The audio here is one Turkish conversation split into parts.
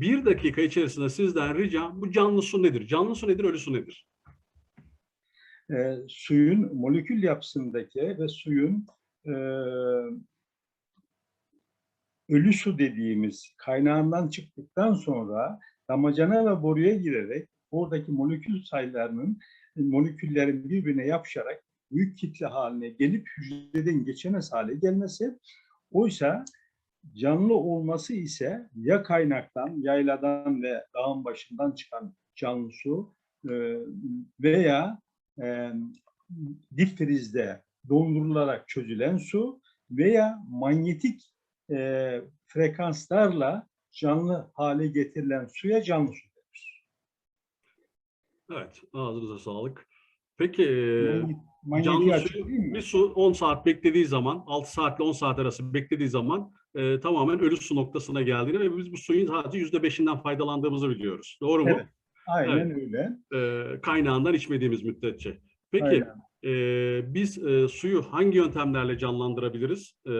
bir dakika içerisinde sizden ricam bu canlı su nedir? Canlı su nedir, ölü su nedir? e, suyun molekül yapısındaki ve suyun e, ölü su dediğimiz kaynağından çıktıktan sonra damacana ve boruya girerek oradaki molekül sayılarının moleküllerin birbirine yapışarak büyük kitle haline gelip hücreden geçemez hale gelmesi. Oysa canlı olması ise ya kaynaktan, yayladan ve dağın başından çıkan canlı su e, veya e, dondurularak çözülen su veya manyetik e, frekanslarla canlı hale getirilen suya canlı su denir. Evet, ağzınıza sağlık. Peki e, Manyetik canlı suyu bir su 10 saat beklediği zaman, 6 saatle 10 saat arası beklediği zaman e, tamamen ölü su noktasına geldiğini ve biz bu suyun sadece %5'inden faydalandığımızı biliyoruz. Doğru mu? Evet. Aynen öyle. E, kaynağından içmediğimiz müddetçe. Peki Aynen. e, biz e, suyu hangi yöntemlerle canlandırabiliriz? E,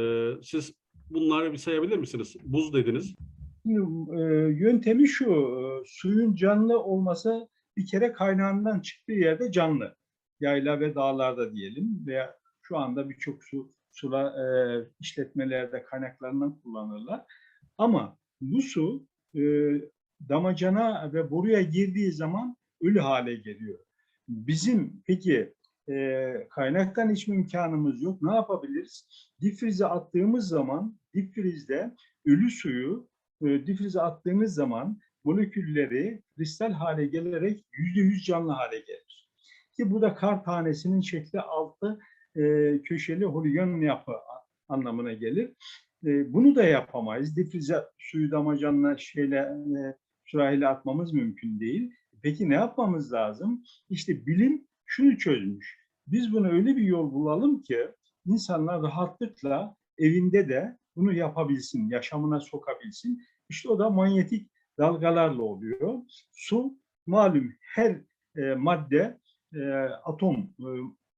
siz bunları bir sayabilir misiniz? Buz dediniz. Şimdi, e, yöntemi şu, e, suyun canlı olması bir kere kaynağından çıktığı yerde canlı. Yayla ve dağlarda diyelim veya şu anda birçok su sula e, işletmelerde kaynaklarından kullanırlar. Ama bu su e, damacana ve boruya girdiği zaman ölü hale geliyor. Bizim peki e, kaynaktan içme imkanımız yok. Ne yapabiliriz? Difrize attığımız zaman difrizde ölü suyu e, difrize attığınız zaman molekülleri kristal hale gelerek yüzde yüz canlı hale gelir. Ki bu da kar tanesinin şekli altı e, köşeli holigon yapı anlamına gelir. E, bunu da yapamayız. Difrize suyu damacanla şeyle e, sürahiyle atmamız mümkün değil. Peki ne yapmamız lazım? İşte bilim şunu çözmüş. Biz bunu öyle bir yol bulalım ki insanlar rahatlıkla evinde de bunu yapabilsin, yaşamına sokabilsin. İşte o da manyetik dalgalarla oluyor. Su malum her e, madde e, atom e,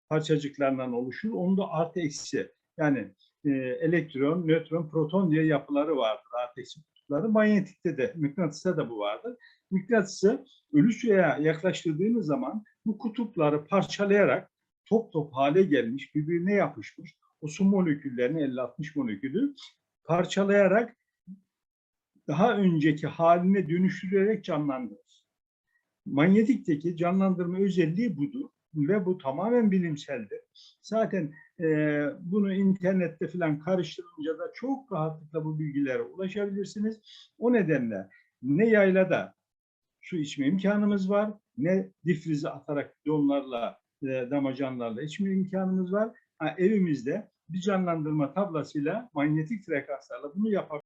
parçacıklarından oluşur. Onun da artı eksi yani e, elektron, nötron, proton diye yapıları vardır. Artı eksi kutupları. Manyetikte de, mıknatısta da bu vardır. Mıknatısı ölü suya yaklaştırdığınız zaman bu kutupları parçalayarak top top hale gelmiş, birbirine yapışmış o su moleküllerini 50-60 molekülü parçalayarak daha önceki haline dönüştürerek canlandırır. Manyetikteki canlandırma özelliği budur ve bu tamamen bilimseldir. Zaten e, bunu internette falan karıştırınca da çok rahatlıkla bu bilgilere ulaşabilirsiniz. O nedenle ne yaylada su içme imkanımız var, ne difrize atarak donlarla, e, damacanlarla içme imkanımız var. Ha, evimizde bir canlandırma tablasıyla manyetik frekanslarla bunu yapabiliriz.